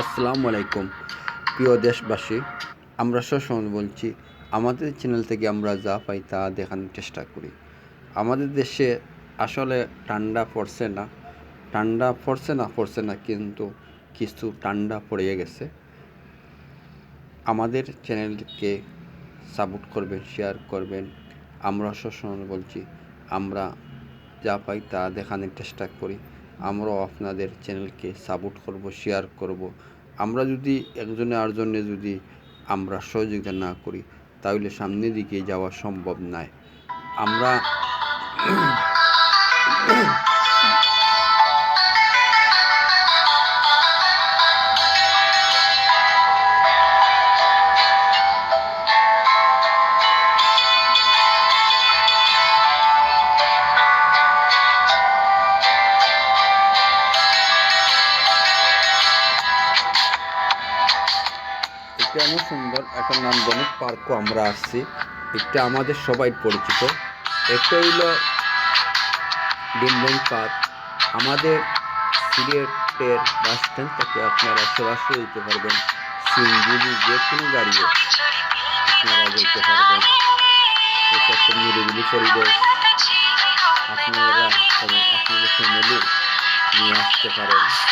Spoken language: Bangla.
আসসালামু আলাইকুম। প্রিয় দেশবাসী, আমরা সবসময় বলছি, আমাদের চ্যানেল থেকে আমরা যা পাই তা দেখানোর চেষ্টা করি। আমাদের দেশে আসলে ঠান্ডা পড়ছে না। ঠান্ডা পড়ছে না পড়ছে না, কিন্তু কিছু ঠান্ডা পড়ে গেছে। আমাদের চ্যানেলকে সাপোর্ট করবেন শেয়ার করবেন। আমরা সবসময় বলছি, আমরা যা পাই তা দেখানোর চেষ্টা করি। আমরাও আপনাদের চ্যানেলকে সাপোর্ট করব শেয়ার করব। আমরা যদি একজনে আরজনে যদি আমরা সহযোগিতা না করি, তাহলে সামনের দিকে যাওয়া সম্ভব নয়। আমরা এমন সুন্দর একটা নান্দনিক পার্কও আমরা আসছি। এটা আমাদের সবাই পরিচিত। এটা হইল ডিমডেন পার্ক। আমাদের সিলেটের বাস স্ট্যান্ড থেকে আপনারা সরাসরি যেতে পারবেন। সিঙ্গুলি যে কোনো গাড়িও আপনারা যেতে পারবেন। এটা একটা নিরিবিলি পরিবেশ। আপনারা এবং আপনাদের ফ্যামিলি নিয়ে আসতে পারেন।